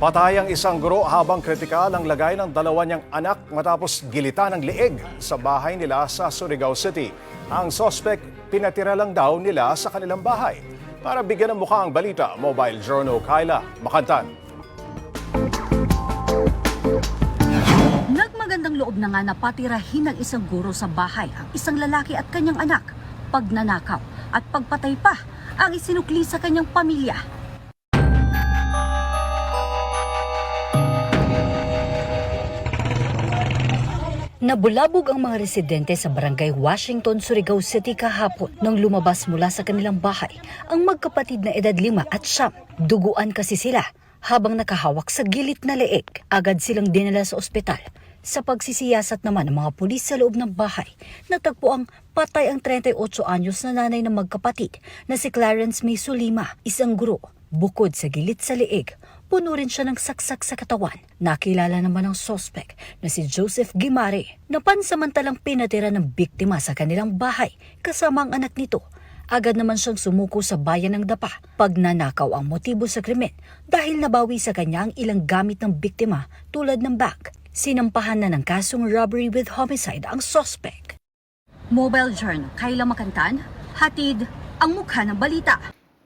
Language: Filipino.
Patay ang isang guro habang kritikal ang lagay ng dalawa niyang anak matapos gilitan ng liig sa bahay nila sa Surigao City. Ang sospek pinatira lang daw nila sa kanilang bahay. Para bigyan ng mukha ang balita, Mobile Journal Kyla Makantan. Nagmagandang loob na nga na patirahin ng isang guro sa bahay ang isang lalaki at kanyang anak. Pagnanakaw at pagpatay pa ang isinukli sa kanyang pamilya. Nabulabog ang mga residente sa barangay Washington, Surigao City kahapon nang lumabas mula sa kanilang bahay ang magkapatid na edad lima at siyam. Duguan kasi sila habang nakahawak sa gilit na leeg. Agad silang dinala sa ospital. Sa pagsisiyasat naman ng mga pulis sa loob ng bahay, natagpo ang patay ang 38 anyos na nanay ng magkapatid na si Clarence May Sulima, isang guro. Bukod sa gilit sa leeg, puno rin siya ng saksak sa katawan. Nakilala naman ang sospek na si Joseph Gimare na pansamantalang pinatira ng biktima sa kanilang bahay kasama ang anak nito. Agad naman siyang sumuko sa bayan ng Dapa. Pagnanakaw ang motibo sa krimen dahil nabawi sa kanya ang ilang gamit ng biktima tulad ng bag. Sinampahan na ng kasong robbery with homicide ang sospek. Mobile Journal, Kayla Makantan, hatid ang mukha ng balita.